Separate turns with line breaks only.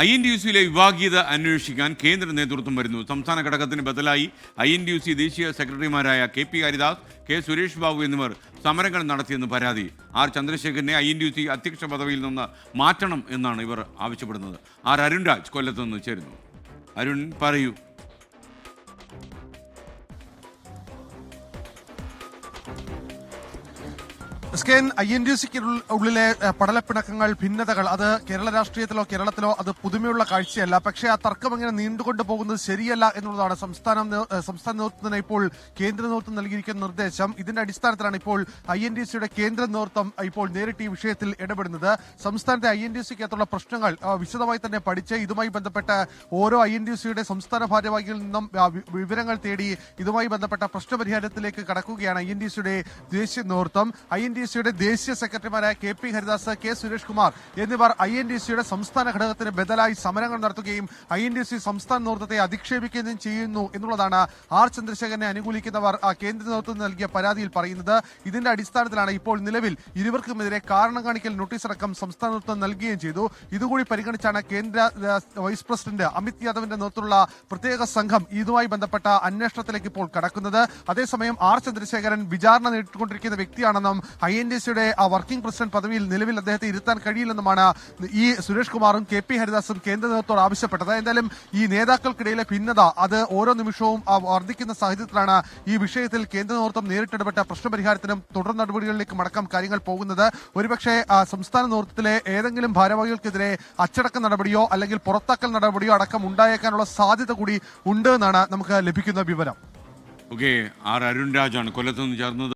I N D U സിയിലെ വിഭാഗീയത അന്വേഷിക്കാൻ കേന്ദ്ര നേതൃത്വം വരുന്നു. സംസ്ഥാന ഘടകത്തിന് ബദലായി I N D U C ദേശീയ സെക്രട്ടറിമാരായ K P Haridas K Suresh Babu എന്നിവർ സമരങ്ങൾ നടത്തിയെന്ന് പരാതി. R ചന്ദ്രശേഖരനെ I N D U C അധ്യക്ഷ പദവിയിൽ നിന്ന് മാറ്റണം എന്നാണ് ഇവർ ആവശ്യപ്പെടുന്നത്. ആർ അരുൺരാജ് കൊല്ലത്ത് നിന്ന് ചേരുന്നു. അരുൺ പറയൂ.
എൻ ഐ എൻ ഡി സിക്ക് ഉള്ളിലെ പടലപ്പിണക്കങ്ങൾ ഭിന്നതകൾ അത് കേരള രാഷ്ട്രീയത്തിലോ കേരളത്തിലോ അത് പുതുമയുള്ള കാഴ്ചയല്ല. പക്ഷേ ആ തർക്കം ഇങ്ങനെ നീണ്ടുകൊണ്ട് പോകുന്നത് ശരിയല്ല എന്നുള്ളതാണ് സംസ്ഥാനം സംസ്ഥാന നേതൃത്വത്തിന് ഇപ്പോൾ കേന്ദ്ര നേതൃത്വം നൽകിയിരിക്കുന്ന നിർദ്ദേശം. ഇതിന്റെ അടിസ്ഥാനത്തിലാണ് ഇപ്പോൾ ഐ എൻ ഡി സിയുടെ കേന്ദ്ര നേതൃത്വം ഇപ്പോൾ നേരിട്ട് ഈ വിഷയത്തിൽ ഇടപെടുന്നത്. സംസ്ഥാനത്തെ ഐ എൻ ഡി സിക്ക് അകത്തുള്ള പ്രശ്നങ്ങൾ വിശദമായി തന്നെ പഠിച്ച് ഇതുമായി ബന്ധപ്പെട്ട ഓരോ ഐ എൻ ഡി സിയുടെ സംസ്ഥാന ഭാരവാഹികളിൽ നിന്നും വിവരങ്ങൾ തേടി ഇതുമായി ബന്ധപ്പെട്ട പ്രശ്നപരിഹാരത്തിലേക്ക് കടക്കുകയാണ് ഐ എൻ ഡി സിയുടെ ദേശീയ നേതൃത്വം. ഐ എൻ ഡി സിയുടെ ദേശീയ സെക്രട്ടറിമാരായ K P Haridas K Suresh Kumar എന്നിവർ ഐ എൻ ഡി സിയുടെ സംസ്ഥാന ഘടകത്തിന് ബദലായി സമരങ്ങൾ നടത്തുകയും ഐ എൻ ഡി സി സംസ്ഥാന നേതൃത്വത്തെ അധിക്ഷേപിക്കുകയും ചെയ്യുന്നു എന്നുള്ളതാണ് ആർ ചന്ദ്രശേഖരനെ അനുകൂലിക്കുന്നവർ കേന്ദ്ര നേതൃത്വം നൽകിയ പരാതിയിൽ പറയുന്നത്. ഇതിന്റെ അടിസ്ഥാനത്തിലാണ് ഇപ്പോൾ നിലവിൽ ഇരുവർക്കുമെതിരെ കാരണം കാണിക്കൽ നോട്ടീസ് അടക്കം സംസ്ഥാന നേതൃത്വം നൽകുകയും ചെയ്തു. ഇതുകൂടി പരിഗണിച്ചാണ് കേന്ദ്ര വൈസ് പ്രസിഡന്റ് അമിത് യാദവിന്റെ നേതൃത്വത്തിലുള്ള പ്രത്യേക സംഘം ഇതുമായി ബന്ധപ്പെട്ട അന്വേഷണത്തിലേക്ക് ഇപ്പോൾ കടക്കുന്നത്. അതേസമയം ആർ ചന്ദ്രശേഖരൻ വിചാരണ നേരിട്ടുകൊണ്ടിരിക്കുന്ന വ്യക്തിയാണെന്നും ഐ എൻ ഡി സിയുടെ ആ വർക്കിംഗ് പ്രസിഡന്റ് പദവിയിൽ നിലവിൽ അദ്ദേഹത്തെ ഇരുത്താൻ കഴിയില്ലെന്നുമാണ് ഈ സുരേഷ് കുമാറും കെ പി ഹരിദാസും കേന്ദ്ര നേതൃത്വത്തോട് ആവശ്യപ്പെട്ടത്. എന്തായാലും ഈ നേതാക്കൾക്കിടയിലെ ഭിന്നത അത് ഓരോ നിമിഷവും വർദ്ധിക്കുന്ന സാഹചര്യത്തിലാണ് ഈ വിഷയത്തിൽ കേന്ദ്ര നേതൃത്വം നേരിട്ടിടപെട്ട പ്രശ്നപരിഹാരത്തിനും തുടർ നടപടികളിലേക്കും അടക്കം കാര്യങ്ങൾ പോകുന്നത്. ഒരുപക്ഷെ സംസ്ഥാന നേതൃത്വത്തിലെ ഏതെങ്കിലും ഭാരവാഹികൾക്കെതിരെ അച്ചടക്ക നടപടിയോ അല്ലെങ്കിൽ പുറത്താക്കൽ നടപടിയോ അടക്കം ഉണ്ടായേക്കാനുള്ള സാധ്യത കൂടി ഉണ്ട് എന്നാണ് നമുക്ക് ലഭിക്കുന്ന വിവരം.
ഓക്കെ ആർ അരുൺരാജാണ് കൊല്ലത്ത് നിന്ന് ചേർന്നത്.